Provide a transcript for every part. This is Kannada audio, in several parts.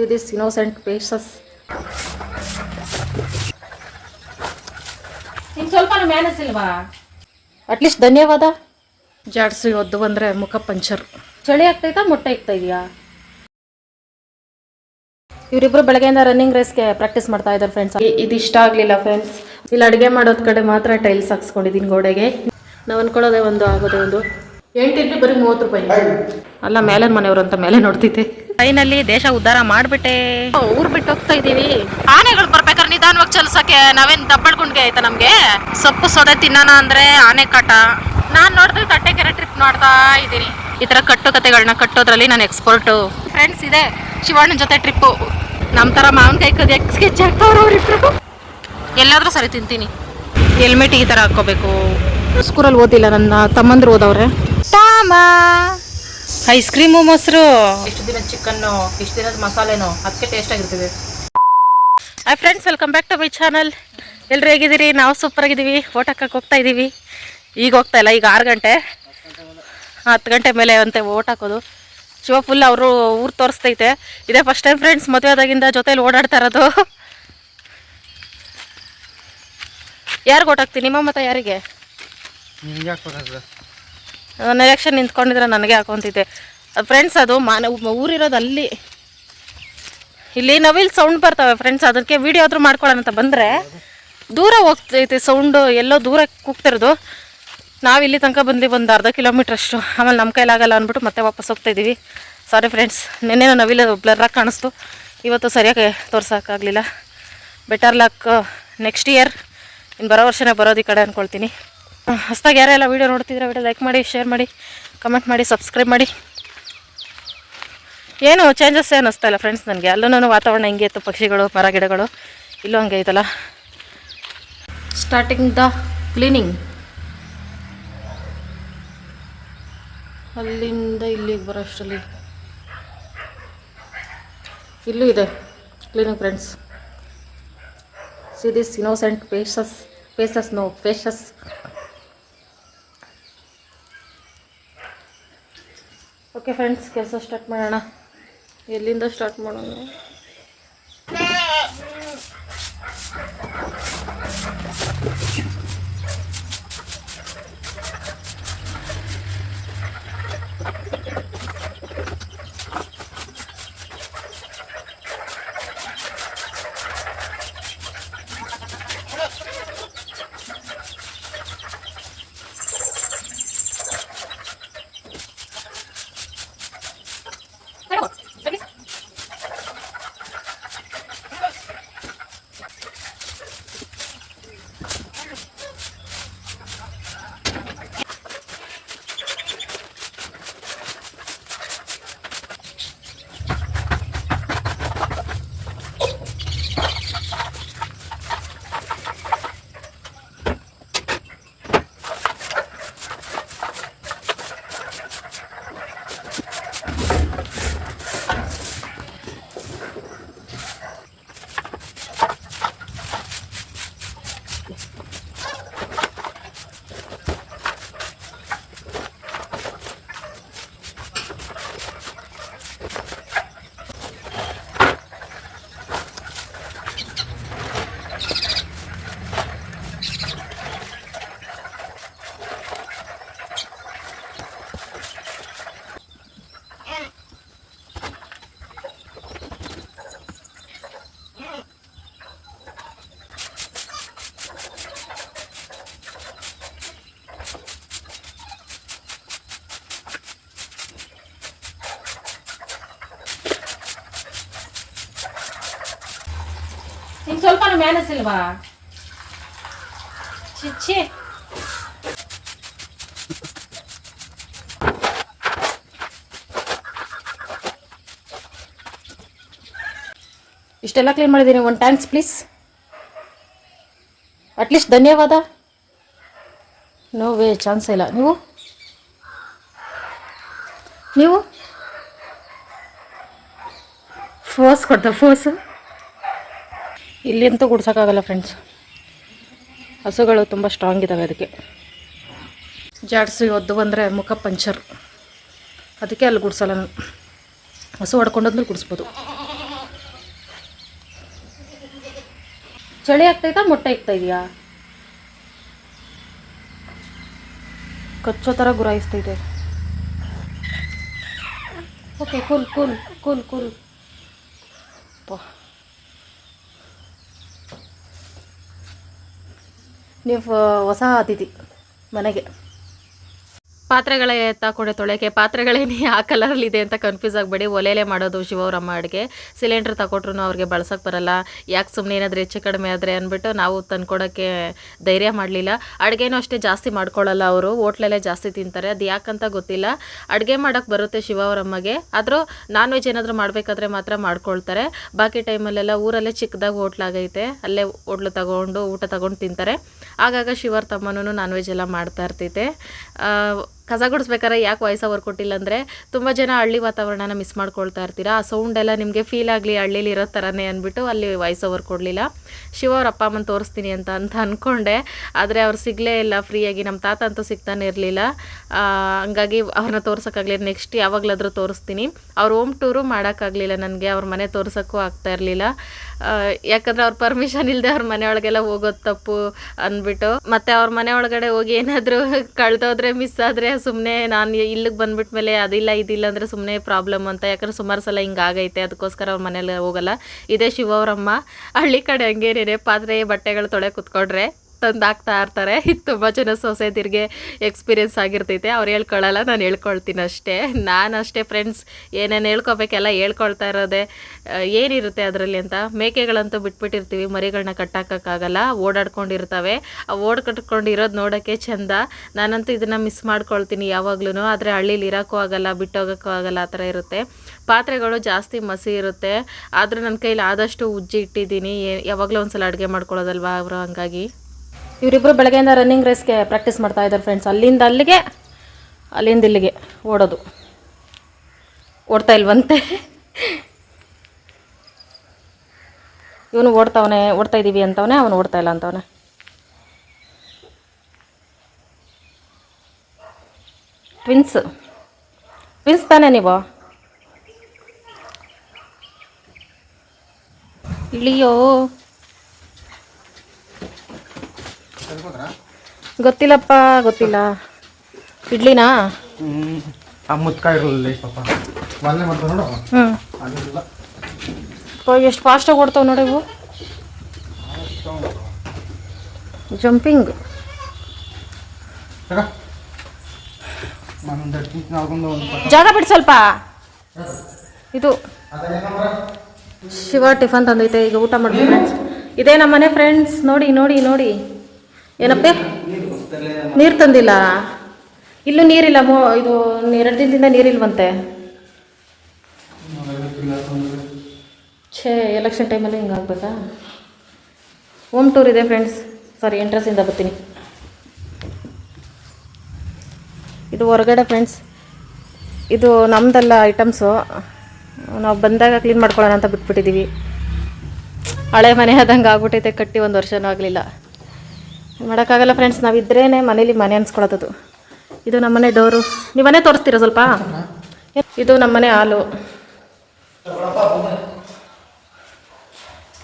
See this innocent faces. ನಿಂಗೆ ಸ್ವಲ್ಪ ಮ್ಯಾನಸ್ ಇಲ್ವಾ? ಅಟ್ಲೀಸ್ಟ್ ಧನ್ಯವಾದ. ಜಾಡ್ಸಿ ಒದ್ದು ಬಂದರೆ ಮುಖ ಪಂಚರ್. ಚಳಿ ಆಗ್ತೈತಾ ಮೊಟ್ಟೆ ಇಕ್ತಾ ಇದೆಯಾ? ಇವರಿಬ್ರು ಬೆಳಗ್ಗೆಯಿಂದ ರನ್ನಿಂಗ್ ರೇಸ್ಗೆ ಪ್ರಾಕ್ಟೀಸ್ ಮಾಡ್ತಾ ಇದ್ದಾರೆ ಫ್ರೆಂಡ್ಸ್ ಇದು ಇಷ್ಟ ಆಗಲಿಲ್ಲ ಫ್ರೆಂಡ್ಸ್ ಇಲ್ಲಿ ಅಡುಗೆ ಮಾಡೋದ್ ಕಡೆ ಮಾತ್ರ ಟೈಲ್ಸ್ ಹಾಕ್ಸ್ಕೊಂಡಿದ್ದೀನಿ ಗೋಡೆಗೆ. ನಾವು ಅನ್ಕೊಳ್ಳೋದೇ ಒಂದು ಆಗೋದೇ ಒಂದು. ಎಂಟು ಇಡ್ಲಿ ಬರೀ ಮೂವತ್ತು ರೂಪಾಯಿ. ಅಲ್ಲ ಮೇಲೆ ಮನೆಯವರು ಅಂತ ಮೇಲೆ ನೋಡ್ತಿದ್ದೆ. ಟ್ರೈನಲ್ಲಿ ದೇಶ ಉದ್ಧಾರ ಮಾಡ್ಬಿಟ್ಟೆ. ಊರ್ ಬಿಟ್ಟು ಹೋಗ್ತಾ ಇದೀವಿ. ಆನೆಗಳು ಬರ್ಬೇಕಾದ್ರೆ ನಿಧಾನವಾಗಿ ಚಲ್ಸಕ್ಕೆ ನಾವೇನ್ ದಬ್ಬಳ್ಕೊಂಡ್ಗೆ ಆಯ್ತಾ ನಮ್ಗೆ? ಸೊಪ್ಪು ಸೊದೆ ತಿನ್ನೋಣ ಅಂದ್ರೆ ಆನೆ ಕಾಟ. ನಾನ್ ನೋಡಿದ್ರೆ ತಟ್ಟೆಕೆರೆ ಟ್ರಿಪ್ ನೋಡ್ತಾ ಇದ್ದೀನಿ ಈ ತರ ಕಟ್ಟು ಕತೆಗಳನ್ನ ಕಟ್ಟೋದ್ರಲ್ಲಿ ನಾನು ಎಕ್ಸ್ಪರ್ಟ್ ಫ್ರೆಂಡ್ಸ್ ಇದೆ ಶಿವಣ್ಣನ ಜೊತೆ ಟ್ರಿಪ್ಪು ನಮ್ಮ ತರ ಮಾವಿನಕಾಯಿ ಕದಿ ಸ್ಕೆಚ್ ಆಗ್ತಾವ್ರ ಅವ್ರಿಬ್ರು ಎಲ್ಲಾದ್ರೂ ಸರಿ ತಿಂತೀನಿ. ಹೆಲ್ಮೆಟ್ ಈ ತರ ಹಾಕೋಬೇಕು ಸ್ಕೂಲಲ್ಲಿ ಓದಿಲ್ಲ ನನ್ನ ತಮ್ಮಂದ್ರು ಓದವ್ರೆ. ಟಾಮ ಐಸ್ ಕ್ರೀಮು ಮೊಸರು. ಇಷ್ಟು ದಿನದ ಚಿಕನ್ನು ಇಷ್ಟು ದಿನದ ಮಸಾಲೆನೋ ಅದಕ್ಕೆ ಟೇಸ್ಟ್ ಆಗಿರ್ತದೆ. Hi friends welcome back to my channel ಎಲ್ಲರೂ ಹೇಗಿದ್ದೀರಿ? ನಾವು ಸೂಪರ್ ಆಗಿದ್ದೀವಿ. ಓಟ್ ಹಾಕಕ್ಕೆ ಹೋಗ್ತಾ ಇದ್ದೀವಿ. ಈಗ ಹೋಗ್ತಾ ಇಲ್ಲ ಈಗ ಆರು ಗಂಟೆ. ಹತ್ತು ಗಂಟೆ ಮೇಲೆ ಅಂತೆ ಓಟ್ ಹಾಕೋದು. ಶಿವ ಫುಲ್ ಅವರು ಊರು ತೋರಿಸ್ತೈತೆ. ಇದೇ ಫಸ್ಟ್ ಟೈಮ್ ಫ್ರೆಂಡ್ಸ್ ಮದುವೆ ಆದಾಗಿಂದ ಜೊತೇಲಿ ಓಡಾಡ್ತಾ ಇರೋದು. ಯಾರಿಗೆ ಓಟ್ ಹಾಕ್ತೀನಿ ನಿಮ್ಮ ಮತ್ತೆ ಯಾರಿಗೆ? ಎಲೆಕ್ಷನ್ ನಿಂತ್ಕೊಂಡಿದ್ರೆ ನನಗೆ ಹಾಕೊತಿದ್ದೆ ಫ್ರೆಂಡ್ಸ್ ಅದು ಮಾನ ಊರಿರೋದು ಅಲ್ಲಿ. ಇಲ್ಲಿ ನವಿಲ್ ಸೌಂಡ್ ಬರ್ತವೆ ಫ್ರೆಂಡ್ಸ್ ಅದಕ್ಕೆ ವೀಡಿಯೋ ಆದರೂ ಮಾಡ್ಕೊಳ್ಳೋಣ ಅಂತ ಬಂದರೆ ದೂರ ಹೋಗ್ತೈತೆ ಸೌಂಡು ಎಲ್ಲೋ ದೂರ ಕೂಗ್ತಿರೋದು. ನಾವು ಇಲ್ಲಿ ತನಕ ಬಂದ್ವಿ ಒಂದು ಅರ್ಧ ಕಿಲೋಮೀಟ್ರ್ ಅಷ್ಟು. ಆಮೇಲೆ ನಮ್ಮ ಕೈಲಾಗಲ್ಲ ಅಂದ್ಬಿಟ್ಟು ಮತ್ತೆ ವಾಪಸ್ ಹೋಗ್ತಾ ಇದ್ದೀವಿ ಸಾರಿ ಫ್ರೆಂಡ್ಸ್ ನಿನ್ನೆ ನವಿಲ್ ಬ್ಲರ್ರಾಗಿ ಕಾಣಿಸ್ತು. ಇವತ್ತು ಸರಿಯಾಗಿ ತೋರ್ಸೋಕ್ಕಾಗಲಿಲ್ಲ. ಬೆಟರ್ ಲಕ್ ನೆಕ್ಸ್ಟ್ ಇಯರ್ ಇನ್ನು ಬರೋ ವರ್ಷನೇ ಬರೋದು ಈ ಕಡೆ ಅಂದ್ಕೊಳ್ತೀನಿ ಹೊಸ್ದಾಗಿ ಯಾರೆಲ್ಲ ವೀಡಿಯೋ ನೋಡ್ತಿದ್ರೆ ವೀಡಿಯೋ ಲೈಕ್ ಮಾಡಿ ಶೇರ್ ಮಾಡಿ ಕಮೆಂಟ್ ಮಾಡಿ ಸಬ್ಸ್ಕ್ರೈಬ್ ಮಾಡಿ. ಏನು ಚೇಂಜಸ್ ಏನು ಇಲ್ಲ ಫ್ರೆಂಡ್ಸ್ ನನಗೆ? ಅಲ್ಲೂ ವಾತಾವರಣ ಹಿಂಗೆ ಇತ್ತು, ಪಕ್ಷಿಗಳು, ಮರ ಗಿಡಗಳು, ಇಲ್ಲೂ ಹಂಗೆ ಐತಲ್ಲ? ಸ್ಟಾರ್ಟಿಂಗ್ ದ ಕ್ಲೀನಿಂಗ್ ಅಲ್ಲಿಂದ ಇಲ್ಲಿಗೆ ಬರೋಷ್ಟರಲ್ಲಿ ಇಲ್ಲೂ ಇದೆ cleaning friends see this innocent faces faces no faces okay friends ಕೆಲಸ ಸ್ಟಾರ್ಟ್ ಮಾಡೋಣ. ಎಲ್ಲಿಂದ ಸ್ಟಾರ್ಟ್ ಮಾಡೋಣ? ನಿಂಗೆ ಸ್ವಲ್ಪ ಮ್ಯಾನಸ್ ಇಲ್ವಾ ಚಿಚ್ಚಿ ಇಷ್ಟೆಲ್ಲ ಕ್ಲೀನ್ ಮಾಡಿದ್ದೀನಿ ಒಂದು ಟ್ಯಾಂಕ್ಸ್ ಪ್ಲೀಸ್ ಅಟ್ಲೀಸ್ಟ್ ಧನ್ಯವಾದ ನೋ ವೇ ಚಾನ್ಸ್ ಇಲ್ಲ ನೀವು ನೀವು ಫೋರ್ಸ್ ಕೊಡ್ತಾ ಫೋರ್ಸ್ ಇಲ್ಲಿ ಅಂತೂ ಗುಡ್ಸೋಕ್ಕಾಗಲ್ಲ ಫ್ರೆಂಡ್ಸ್ ಹಸುಗಳು ತುಂಬ ಸ್ಟ್ರಾಂಗ್ ಇದ್ದಾವೆ ಅದಕ್ಕೆ. ಜಾಡ್ಸಿ ಒದ್ದು ಬಂದರೆ ಮುಖ ಪಂಚರ್ ಅದಕ್ಕೆ ಅಲ್ಲಿ ಗುಡ್ಸಲ್ಲ ನಾನು. ಹಸು ಹೊಡ್ಕೊಂಡಂದ್ರೆ ಗುಡಿಸ್ಬೋದು. ಚಳಿ ಆಗ್ತೈತಾ, ಮೊಟ್ಟೆ ಇಕ್ತಾ ಇದೆಯಾ? ಕಚ್ಚೋ ಥರ ಗುರಾಯಿಸ್ತೈತೆ ಓಕೆ ಕುಲ್ ಕುಲ್ ಕುಲ್ ಕುಲ್ ಪಾ. ನೀವು ಹೊಸ ಅತಿಥಿ ಮನೆಗೆ. ಪಾತ್ರೆಗಳೇ ತಾಕೊಂಡೆ ತೊಳೆಯೋಕ್ಕೆ. ಪಾತ್ರೆಗಳೇನೇ ಆ ಕಲರಲ್ಲಿದೆ ಅಂತ ಕನ್ಫ್ಯೂಸ್ ಆಗಬೇಡಿ. ಒಲೆಯಲ್ಲೇ ಮಾಡೋದು ಶಿವವರಮ್ಮ ಅಡುಗೆ. ಸಿಲಿಂಡ್ರ್ ತಗೊಟ್ರು ಅವ್ರಿಗೆ ಬಳಸೋಕೆ ಬರಲ್ಲ. ಯಾಕೆ ಸುಮ್ಮನೆ ಏನಾದರೂ ಹೆಚ್ಚು ಕಡಿಮೆ ಆದರೆ ಅಂದ್ಬಿಟ್ಟು ನಾವು ತಂದ್ಕೊಡೋಕ್ಕೆ ಧೈರ್ಯ ಮಾಡಲಿಲ್ಲ. ಅಡುಗೆನೂ ಅಷ್ಟೇ ಜಾಸ್ತಿ ಮಾಡ್ಕೊಳ್ಳಲ್ಲ ಅವರು. ಹೋಟ್ಲಲ್ಲೇ ಜಾಸ್ತಿ ತಿಂತಾರೆ. ಅದು ಯಾಕಂತ ಗೊತ್ತಿಲ್ಲ. ಅಡುಗೆ ಮಾಡೋಕ್ಕೆ ಬರುತ್ತೆ ಶಿವವರಮ್ಮಗೆ ಆದರೂ ನಾನ್ ವೆಜ್ ಏನಾದರೂ ಮಾಡಬೇಕಾದ್ರೆ ಮಾತ್ರ ಮಾಡ್ಕೊಳ್ತಾರೆ. ಬಾಕಿ ಟೈಮಲ್ಲೆಲ್ಲ ಊರಲ್ಲೇ ಚಿಕ್ಕದಾಗಿ ಹೋಟ್ಲಾಗೈತೆ ಅಲ್ಲೇ ಹೋಟ್ಲು ತಗೊಂಡು ಊಟ ತಗೊಂಡು ತಿಂತಾರೆ. ಆಗಾಗ ಶಿವರ ತಮ್ಮನೂ ನಾನ್ ವೆಜ್ ಎಲ್ಲ ಮಾಡ್ತಾ ಇರ್ತೈತೆ. ಕಸ ಗುಡಿಸ್ಬೇಕಾದ್ರೆ ಯಾಕೆ ವಾಯ್ಸ್ ಓವರ್ ಕೊಟ್ಟಿಲ್ಲ ಅಂದರೆ ತುಂಬ ಜನ ಹಳ್ಳಿ ವಾತಾವರಣನ ಮಿಸ್ ಮಾಡ್ಕೊಳ್ತಾ ಇರ್ತೀರಾ. ಆ ಸೌಂಡ್ ಎಲ್ಲ ನಿಮಗೆ ಫೀಲ್ ಆಗಲಿ, ಹಳ್ಳಿಲಿ ಇರೋ ಥರನೇ ಅಂದ್ಬಿಟ್ಟು ಅಲ್ಲಿ ವಾಯ್ಸ್ ಓವರ್ ಕೊಡಲಿಲ್ಲ. ಶಿವ ಅವ್ರ ಅಪ್ಪ ಅಮ್ಮನ ತೋರಿಸ್ತೀನಿ ಅಂತ ಅಂತ ಅಂದ್ಕೊಂಡೆ ಆದರೆ ಅವ್ರು ಸಿಗಲೇ ಇಲ್ಲ ಫ್ರೀಯಾಗಿ ನಮ್ಮ ತಾತ ಅಂತೂ ಸಿಗ್ತಾನೆ ಇರಲಿಲ್ಲ. ಹಂಗಾಗಿ ಅವ್ರನ್ನ ತೋರ್ಸೋಕ್ಕಾಗಲಿ ನೆಕ್ಸ್ಟ್ ಯಾವಾಗಲಾದರೂ ತೋರಿಸ್ತೀನಿ. ಅವ್ರು ಹೋಮ್ ಟೂರು ಮಾಡೋಕ್ಕಾಗಲಿಲ್ಲ ನನಗೆ. ಅವ್ರ ಮನೆ ತೋರ್ಸೋಕ್ಕೂ ಆಗ್ತಾ ಇರಲಿಲ್ಲ. ಯಾಕಂದ್ರೆ ಅವ್ರ ಪರ್ಮಿಷನ್ ಇಲ್ಲದೆ ಅವ್ರ ಮನೆ ಒಳಗೆಲ್ಲ ಹೋಗೋದು ತಪ್ಪು ಅಂದ್ಬಿಟ್ಟು. ಮತ್ತೆ ಅವ್ರ ಮನೆ ಒಳಗಡೆ ಹೋಗಿ ಏನಾದರೂ ಕಳೆದೋದ್ರೆ ಮಿಸ್ ಆದರೆ ಸುಮ್ಮನೆ ನಾನು ಇಲ್ಲಿಗೆ ಬಂದ್ಬಿಟ್ಮೇಲೆ ಅದಿಲ್ಲ, ಇದಿಲ್ಲ ಅಂದರೆ ಸುಮ್ಮನೆ ಪ್ರಾಬ್ಲಮ್ ಅಂತ. ಯಾಕಂದ್ರೆ ಸುಮಾರು ಸಲ ಹಿಂಗೆ ಆಗೈತೆ ಅದಕ್ಕೋಸ್ಕರ ಅವ್ರ ಮನೇಲಿ ಹೋಗಲ್ಲ. ಇದೇ ಶಿವವ್ರಮ್ಮ ಹಳ್ಳಿ ಕಡೆ ಹಂಗೇನೇನೆ ಪಾತ್ರೆ, ಬಟ್ಟೆಗಳು ತೊಳೆ ಕುತ್ಕೊಂಡ್ರೆ. ತಂದು ಹಾಕ್ತಾ ಇರ್ತಾರೆ. ಇದು ತುಂಬ ಜನ ಸೊಸೈಟಿರಿಗೆ ಎಕ್ಸ್ಪೀರಿಯೆನ್ಸ್ ಆಗಿರ್ತೈತೆ. ಅವ್ರು ಹೇಳ್ಕೊಳ್ಳಲ್ಲ ನಾನು ಹೇಳ್ಕೊಳ್ತೀನಿ ಅಷ್ಟೇ. ನಾನು ಅಷ್ಟೇ ಫ್ರೆಂಡ್ಸ್ ಏನೇನು ಹೇಳ್ಕೊಬೇಕೆಲ್ಲ ಹೇಳ್ಕೊಳ್ತಾ ಇರೋದೆ ಏನಿರುತ್ತೆ ಅದರಲ್ಲಿ ಅಂತ? ಮೇಕೆಗಳಂತೂ ಬಿಟ್ಬಿಟ್ಟಿರ್ತೀವಿ ಮರಿಗಳನ್ನ ಕಟ್ಟಾಕೋಕ್ಕಾಗಲ್ಲ, ಓಡಾಡ್ಕೊಂಡಿರ್ತವೆ. ಆ ಓಡ್ ಕಟ್ಕೊಂಡಿರೋದು ನೋಡೋಕ್ಕೆ ಚಂದ. ನಾನಂತೂ ಇದನ್ನು ಮಿಸ್ ಮಾಡ್ಕೊಳ್ತೀನಿ ಯಾವಾಗ್ಲೂ ಆದರೆ ಹಳ್ಳೀಲಿ ಇರೋಕ್ಕೂ ಆಗಲ್ಲ, ಬಿಟ್ಟೋಗೋಕ್ಕೂ ಆಗಲ್ಲ, ಆ ಥರ ಇರುತ್ತೆ. ಪಾತ್ರೆಗಳು ಜಾಸ್ತಿ ಮಸಿ ಇರುತ್ತೆ. ಆದರೂ ನನ್ನ ಕೈಲಿ ಆದಷ್ಟು ಉಜ್ಜಿ ಇಟ್ಟಿದ್ದೀನಿ. ಯಾವಾಗಲೂ ಒಂದ್ಸಲ ಅಡುಗೆ ಮಾಡ್ಕೊಳ್ಳೋದಲ್ವಾ ಅವರು ಹಂಗಾಗಿ? ಇವರಿಬ್ಬರು ಬೆಳಗ್ಗೆಯಿಂದ ರನ್ನಿಂಗ್ ರೇಸ್ಗೆ ಪ್ರಾಕ್ಟೀಸ್ ಮಾಡ್ತಾ ಇದ್ದಾರೆ ಫ್ರೆಂಡ್ಸ್ ಅಲ್ಲಿಂದ ಅಲ್ಲಿಗೆ, ಅಲ್ಲಿಂದ ಇಲ್ಲಿಗೆ ಓಡೋದು. ಓಡ್ತಾ ಇಲ್ವಂತೆ. ಇವನು ಓಡ್ತಾವನೆ, ಓಡ್ತಾ ಇದ್ದೀವಿ ಅಂತವನೆ, ಅವನು ಓಡ್ತಾ ಇಲ್ಲ ಅಂತವನೆ. ಟ್ವಿನ್ಸ್ ಟ್ವಿನ್ಸ್ ತಾನೇ ನೀವು? ಇಳಿಯೋ. ಗೊತ್ತಿಲ್ಲಪ್ಪ ಗೊತ್ತಿಲ್ಲ. ಇಡ್ಲಿನಾ? ಆ ಮುತ್ಕ ಇರಲಿಲ್ಲ ಪಾಪ. ಮೊನ್ನೆ ಮಾಡ್ತಾವ ನೋಡು. ಹ್ಞೂ ಆಗಿಲ್ಲ ಎಷ್ಟು ಫಾಸ್ಟಾಗಿ ಓಡ್ತಾವೆ ನೋಡಿ ಇವು. ಜಂಪಿಂಗ್ ಜಾಗ ಬಿಡಿ ಸ್ವಲ್ಪ. ಇದು. ಶಿವ ಟಿಫನ್ ತಂದೈತೆ ಈಗ ಊಟ ಮಾಡ್ಬೇಕು. ಫ್ರೆಂಡ್ಸ್ ಇದೇ ನಮ್ಮನೆ ಫ್ರೆಂಡ್ಸ್ ನೋಡಿ ನೋಡಿ ನೋಡಿ. ಏನಪ್ಪೆ? ನೀರು ತಂದಿಲ್ಲ. ಇಲ್ಲೂ ನೀರಿಲ್ಲ, ಮೋ, ಇದು ಎರಡು ದಿನದಿಂದ ನೀರಿಲ್ವಂತೆ. ಛೇ ಎಲೆಕ್ಷನ್ ಟೈಮಲ್ಲಿ ಹಿಂಗೆ ಆಗ್ಬೇಕಾ? ಹೋಮ್ ಟೂರ್ ಇದೆ ಫ್ರೆಂಡ್ಸ್ ಸಾರಿ ಎಂಟ್ರೆನ್ಸಿಂದ ಬರ್ತೀನಿ. ಇದು ಹೊರಗಡೆ ಫ್ರೆಂಡ್ಸ್ ಇದು ನಮ್ಮದೆಲ್ಲ ಐಟಮ್ಸು ನಾವು ಬಂದಾಗ ಕ್ಲೀನ್ ಮಾಡ್ಕೊಳ್ಳೋಣ ಅಂತ ಬಿಟ್ಬಿಟ್ಟಿದ್ದೀವಿ ಹಳೆ ಮನೆ ಆದಂಗೆ ಆಗ್ಬಿಟ್ಟೈತೆ, ಕಟ್ಟಿ ಒಂದು ವರ್ಷನೂ ಆಗಲಿಲ್ಲ. ಮಾಡೋಕ್ಕಾಗಲ್ಲ ಫ್ರೆಂಡ್ಸ್ ನಾವು ಇದ್ರೇ ಮನೇಲಿ ಮನೆ ಅನ್ಸ್ಕೊಳ್ಳೋದು ಇದು ನಮ್ಮನೆ ಡೋರು. ನೀವು ಮನೆ ತೋರಿಸ್ತೀರಾ ಸ್ವಲ್ಪ? ಇದು ನಮ್ಮನೆ ಹಾಲು.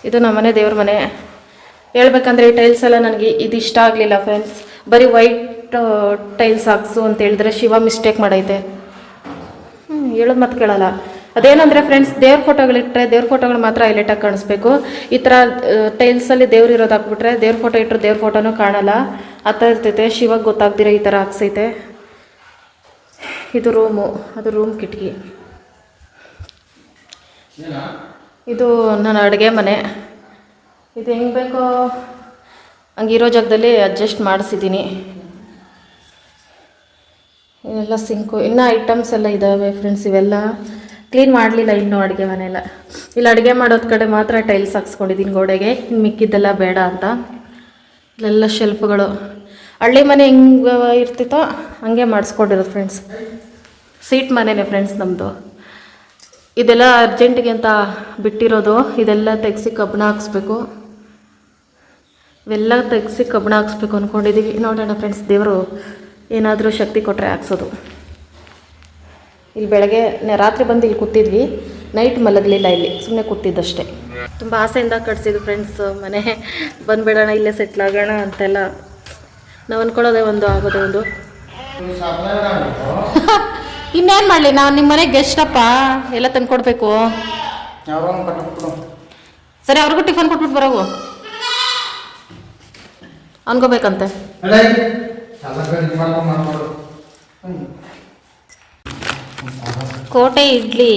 ಇದು ನಮ್ಮನೆ ದೇವ್ರ ಮನೆ. ಹೇಳ್ಬೇಕಂದ್ರೆ ಈ ಟೈಲ್ಸ್ ಎಲ್ಲ ನನಗೆ ಇದು ಇಷ್ಟ ಆಗಲಿಲ್ಲ ಫ್ರೆಂಡ್ಸ್ ಬರೀ ವೈಟ್ ಟೈಲ್ಸ್ ಹಾಕ್ಸು ಅಂತ ಹೇಳಿದ್ರೆ ಶಿವ ಮಿಸ್ಟೇಕ್ ಮಾಡೈತೆ. ಹ್ಞೂ ಹೇಳೋದು ಮತ್ತೆ ಕೇಳಲ್ಲ. ಅದೇನಂದರೆ ಫ್ರೆಂಡ್ಸ್ ದೇವ್ರ ಫೋಟೋಗಳಿಟ್ಟರೆ ದೇವ್ರ ಫೋಟೋಗಳು ಮಾತ್ರ ಹೈಲೈಟಾಗಿ ಕಾಣಿಸ್ಬೇಕು. ಈ ಥರ ಟೈಲ್ಸಲ್ಲಿ ದೇವ್ರು ಇರೋದು ಹಾಕ್ಬಿಟ್ರೆ ದೇವ್ರ ಫೋಟೋ ಇಟ್ಟರೆ ದೇವ್ರ ಫೋಟೋನು ಕಾಣಲ್ಲ. ಆ ಥರ ಇರ್ತೈತೆ ಶಿವಾಗ ಗೊತ್ತಾಗ್ದಿರ ಈ ಥರ ಹಾಕ್ಸೈತೆ ಇದು ರೂಮು ಅದು ರೂಮ್ ಕಿಟಕಿ. ಇದು ನನ್ನ ಅಡುಗೆ ಮನೆ. ಇದು ಹೆಂಗೆ ಬೇಕೋ? ಹಂಗಿರೋ ಜಾಗದಲ್ಲಿ ಅಡ್ಜಸ್ಟ್ ಮಾಡಿಸಿದ್ದೀನಿ ಇವೆಲ್ಲ ಸಿಂಕು ಇನ್ನೂ ಐಟಮ್ಸ್ ಎಲ್ಲ ಇದ್ದಾವೆ ಫ್ರೆಂಡ್ಸ್ ಇವೆಲ್ಲ. ಕ್ಲೀನ್ ಮಾಡಲಿಲ್ಲ ಇನ್ನೂ ಅಡುಗೆ ಮನೆಯೆಲ್ಲ. ಇಲ್ಲಿ, ಅಡುಗೆ ಮಾಡೋದ್ ಕಡೆ ಮಾತ್ರ ಟೈಲ್ಸ್ ಹಾಕ್ಸ್ಕೊಂಡಿದ್ದೀನಿ ಗೋಡೆಗೆ. ಮಿಕ್ಕಿದ್ದೆಲ್ಲ ಬೇಡ ಅಂತ. ಇಲ್ಲೆಲ್ಲ ಶೆಲ್ಫ್ಗಳು ಹಳ್ಳಿ ಮನೆ ಹೆಂಗೆ ಇರ್ತಿತ್ತೋ ಹಂಗೆ ಮಾಡಿಸ್ಕೊಂಡಿರೋದು ಫ್ರೆಂಡ್ಸ್ ಸೀಟ್ ಮನೆನೇ ಫ್ರೆಂಡ್ಸ್ ನಮ್ಮದು ಇದೆಲ್ಲ ಅರ್ಜೆಂಟಿಗೆ ಅಂತ ಬಿಟ್ಟಿರೋದು. ಇದೆಲ್ಲ ತೆಗೆಸಿ ಕಬ್ಬಣ ಹಾಕ್ಸ್ಬೇಕು. ಇವೆಲ್ಲ ತೆಗೆಸಿ ಕಬ್ಬಣ ಹಾಕ್ಸ್ಬೇಕು ಅಂದ್ಕೊಂಡಿದ್ದೀವಿ ನೋಡೋಣ ಫ್ರೆಂಡ್ಸ್ ದೇವರು ಏನಾದರೂ ಶಕ್ತಿ ಕೊಟ್ಟರೆ ಹಾಕ್ಸೋದು. ಇಲ್ಲಿ ಬೆಳಗ್ಗೆ ನೆ- ರಾತ್ರಿ ಬಂದು ಇಲ್ಲಿ ಕೂತಿದ್ವಿ. ನೈಟ್ ಮಲಗಲಿಲ್ಲ ಇಲ್ಲಿ ಸುಮ್ಮನೆ ಕೂತಿದ್ದಷ್ಟೇ. ತುಂಬ ಆಸೆಯಿಂದ ಕಟ್ಸಿದ್ದು ಫ್ರೆಂಡ್ಸ್ ಮನೆ ಬಂದುಬಿಡೋಣ ಇಲ್ಲೇ ಸೆಟ್ಲ್ ಆಗೋಣ ಅಂತೆಲ್ಲ. ನಾವು ಅಂದ್ಕೊಳ್ಳೋದೇ ಒಂದು ಆಗೋದೇ ಒಂದು. ಇನ್ನೇನು ಮಾಡಲಿ ನಾವು ನಿಮ್ಮ ಮನೆಗೆ ಗೆಸ್ಟಪ್ಪ ಎಲ್ಲ ತಂದ್ಕೊಡ್ಬೇಕು ಕೊಡಬೇಕು. ಸರಿ ಅವ್ರಿಗೂ ಟಿಫನ್ ಕೊಟ್ಬಿಟ್ಟು ಬರೋವು ಅನ್ಕೋಬೇಕಂತೆ ಎಲ್ಲ ಇದು ಮಾಡ್ಕೊಂಡು ಮಾಡ್ಕೊಂಡು ಕೋಟೆ ಇಡ್ಲಿ.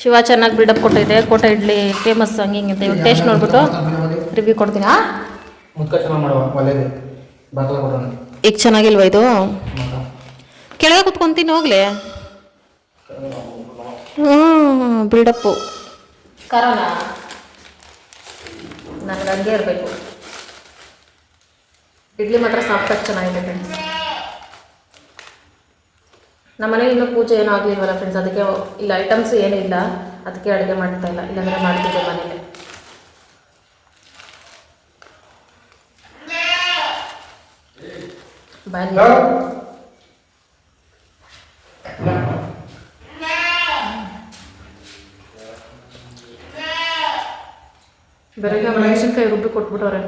ಶಿವ ಚೆನ್ನಾಗಿ ಬಿಲ್ಡಪ್ ಕೊಟ್ಟಿದೆ. ಕೋಟೆ ಇಡ್ಲಿ ಫೇಮಸ್ ಹಂಗೆ ಹಿಂಗೆ ಇವಾಗ ಟೇಸ್ಟ್ ನೋಡ್ಬಿಟ್ಟು ರಿವ್ಯೂ ಕೊಡ್ತೀನಿ? ಈಗ ಚೆನ್ನಾಗಿಲ್ವ ಇದು? ಕೆಳಗೆ ಕುತ್ಕೊಂತೀನಿ ಹೋಗ್ಲಿ. ಹ್ಞೂ ಬಿಲ್ಡಪ್ಪು ಕರೋನಾ? ನನಗೆ ಹಂಗೆ ಇರಬೇಕು. ಇಡ್ಲಿ ಮಾತ್ರ ಸಾಫ್ಟಾಗಿ ಚೆನ್ನಾಗಿದೆ ಫ್ರೆಂಡ್ಸ್ ನಮ್ಮ ಮನೇಲಿ ಇನ್ನೂ ಪೂಜೆ ಏನೂ ಆಗಲಿಲ್ವಲ್ಲ ಫ್ರೆಂಡ್ಸ್ ಅದಕ್ಕೆ ಇಲ್ಲ ಐಟಮ್ಸ್ ಏನೂ ಇಲ್ಲ. ಅದಕ್ಕೆ ಅಡುಗೆ ಮಾಡ್ತಾ ಇಲ್ಲ. ಇಲ್ಲಾಂದರೆ ಮಾಡ್ತಿದ್ದೆ ಮನೇಲಿ ಬಾಯ್ ಬೆಳಗ್ಗೆ ಮೆಣಸಿನ್ಕಾಯಿ ರುಬ್ಬಿ ಕೊಟ್ಬಿಟ್ಟವ್ರೆ.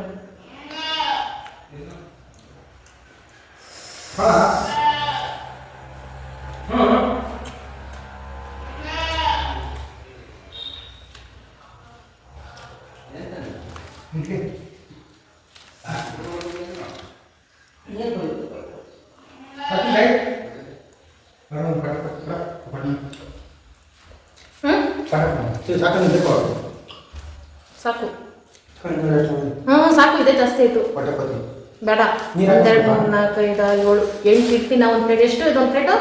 ಸಾಕು ಹಾಂ ಸಾಕು ಇದೆ ಜಾಸ್ತಿ ಆಯಿತು ಬೇಡ. ನೀರು ಒಂದೆರಡು ಹಾಕ್ಬೇಕಾ? ಮೂರು ನಾಲ್ಕು ಐದು ಆರು ಏಳು ಎಂಟು ಇಡ್ಲಿ ನಾವು ಒಂದು ಪ್ಲೇಟ್ ಎಷ್ಟು ಇದೊಂದು ಪ್ಲೇಟು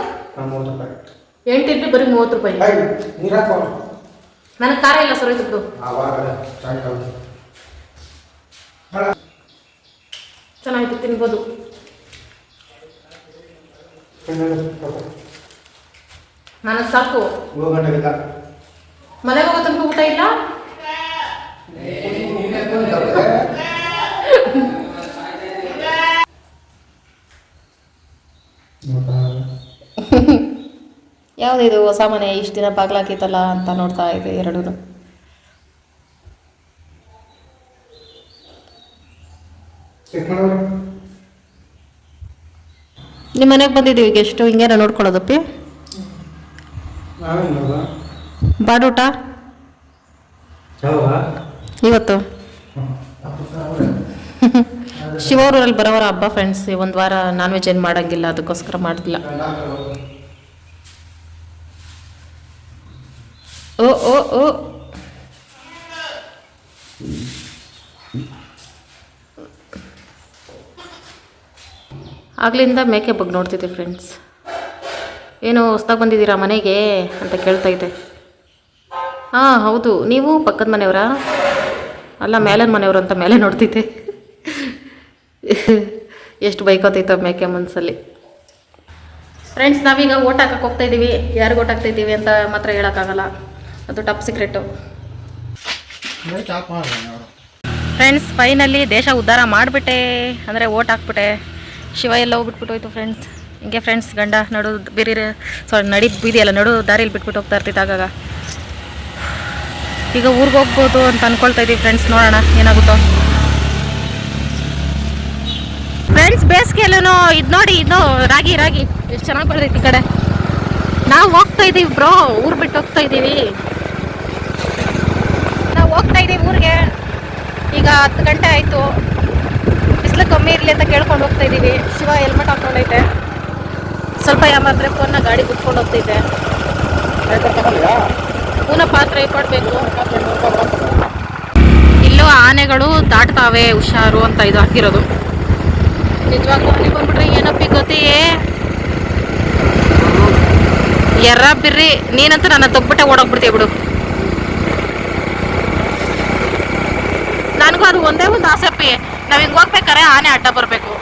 ಎಂಟು ಇಡ್ಲಿ ಬರೀ ಮೂವತ್ತು ರೂಪಾಯಿ. ನೀರು ಹಾಕೋ. ನನಗೆ ಖಾರ ಇಲ್ಲ ಸರ್ ಆವಾಗ ಸಾಯಂಕಾಲ ಚೆನ್ನಾಗಿತ್ತು ತಿನ್ಬೋದು. ನನಗೆ ಸಾಕು. ಗಂಟೆಗೆ ಮನೆಗೆ ಹೋಗೋ ತನಕ ಊಟ ಇಲ್ಲ? ಯಾವುದಿದು ಹೊಸ ಮನೆ ಇಷ್ಟು ದಿನ ಬಾಗ್ಲಾಕಿತ್ತಲ್ಲ ಅಂತ ನೋಡ್ತಾ ಇದೆ ಎರಡೂ. ನಿಮ್ಮ ಮನೆಗೆ ಬಂದಿದ್ದೀವಿ ಗೆಸ್ಟು ಹಿಂಗೇನ ನೋಡ್ಕೊಳ್ಳೋದಪ್ಪಿ? ಬಾಡೂಟ? ಇವತ್ತು. ಶಿವೂರಲ್ಲಿ ಬರೋವರ ಹಬ್ಬ ಫ್ರೆಂಡ್ಸ್ ಒಂದು ವಾರ ನಾನ್ ವೆಜ್ ಏನು ಮಾಡೋಂಗಿಲ್ಲ, ಅದಕ್ಕೋಸ್ಕರ ಮಾಡಿಲ್ಲ ಓ ಓ ಓ. ಆಗ್ಲಿಂದ ಮೇಕೆ ಬಗ್ಗೆ ನೋಡ್ತಿದ್ದೆ ಫ್ರೆಂಡ್ಸ್ ಏನು ಹೊಸ್ದಾಗಿ ಬಂದಿದ್ದೀರಾ ಮನೆಗೆ ಅಂತ ಕೇಳ್ತಾ ಇದ್ದೆ. ಹಾಂ, ಹೌದು. ನೀವು ಪಕ್ಕದ ಮನೆಯವರಾ? ಅಲ್ಲ, ಮೇಲಿನ ಮನೆಯವರು ಅಂತ ಮೇಲೆ ನೋಡ್ತಿದ್ದೆ. ಎಷ್ಟು ಬೈಕೋತೈತೆ ಮೇಕೆ ಮನಸ್ಸಲ್ಲಿ ಫ್ರೆಂಡ್ಸ್ ನಾವೀಗ ಓಟ್ ಹಾಕಕ್ಕೆ ಹೋಗ್ತಾ ಇದ್ದೀವಿ ಯಾರಿಗೆ ಓಟ್ ಹಾಕ್ತಾ ಇದ್ದೀವಿ ಅಂತ ಮಾತ್ರ ಹೇಳೋಕ್ಕಾಗಲ್ಲ. ಅದು ಟಪ್ ಸೀಕ್ರೆಟು ಫ್ರೆಂಡ್ಸ್ ಫೈನಲ್ಲಿ ದೇಶ ಉದ್ಧಾರ ಮಾಡಿಬಿಟ್ಟೆ. ಅಂದರೆ ಓಟ್ ಹಾಕ್ಬಿಟ್ಟೆ. ಶಿವ ಎಲ್ಲ ಹೋಗ್ಬಿಟ್ಬಿಟ್ಟು ಹೋಯ್ತು ಫ್ರೆಂಡ್ಸ್ ಹಿಂಗೆ ಫ್ರೆಂಡ್ಸ್ ಗಂಡ ನಡು ಬೇರೆ ಸಾರಿ ನಡಿ ಬೀದಿಯಲ್ಲ ನಡು ದಾರಿಯಲ್ಲಿ ಬಿಟ್ಬಿಟ್ಟು ಹೋಗ್ತಾ ಇರ್ತಿತ್ತು ಆಗಾಗ. ಈಗ ಊರಿಗೆ ಹೋಗ್ಬೋದು ಅಂತ ಅಂದ್ಕೊಳ್ತಾ ಇದ್ದೀವಿ ಫ್ರೆಂಡ್ಸ್ ನೋಡೋಣ ಏನಾಗುತ್ತೋ. ಫ್ರೆಂಡ್ಸ್ ಬೇಸಿಗೆಯಲ್ಲೂ ಇದು ನೋಡಿ, ಇದು ರಾಗಿ ರಾಗಿ. ಎಷ್ಟು ಚೆನ್ನಾಗಿ ಬರ್ತೈತಿ ಈ ಕಡೆ. ನಾವು ಹೋಗ್ತಾ ಇದ್ದೀವಿ ಬ್ರೋ, ಊರು ಬಿಟ್ಟು ಹೋಗ್ತಾ ಇದ್ದೀವಿ ನಾವು ಹೋಗ್ತಾ ಇದ್ದೀವಿ ಊರಿಗೆ. ಈಗ ಹತ್ತು ಗಂಟೆ ಆಯಿತು. ಬಿಸಿಲು ಕಮ್ಮಿ ಇರಲಿ ಅಂತ ಕೇಳ್ಕೊಂಡು ಹೋಗ್ತಾ ಇದ್ದೀವಿ ಶಿವ ಹೆಲ್ಮೆಟ್ ಹಾಕ್ಕೊಂಡೈತೆ. ಸ್ವಲ್ಪ ಯಾಮಾದ್ರೆ ಫೋನ್ನ ಗಾಡಿ ಬಿಟ್ಕೊಂಡು ಹೋಗ್ತೈತೆ. ಪೂನ ಪಾತ್ರೆ ಕೊಡಬೇಕು. ಇಲ್ಲೂ ಆನೆಗಳು ದಾಟ್ತಾವೆ, ಹುಷಾರು ಅಂತ ಇದು ಹಾಕಿರೋದು. ನಿಜವಾಗ್ಲೂ ಬಂದ್ಬಿಟ್ರೆ ಏನಪ್ಪಿ ಗೊತ್ತೇ ಎರ್ರ ಬಿರ್ರಿ, ನೀನಂತೂ ನನ್ನ ತಗ್ಬಿಟ್ಟೆ ಓಡೋಗ್ಬಿಡ್ತೀಯ ಬಿಡು. ನನಗೂ ಅದು ಒಂದೇ ಒಂದು ಆಸೆ ನಾವ್ ಹಿಂಗ್ ಹೋಗ್ಬೇಕಾರೆ ಆನೆ ಅಡ್ಡ ಬರಬೇಕು.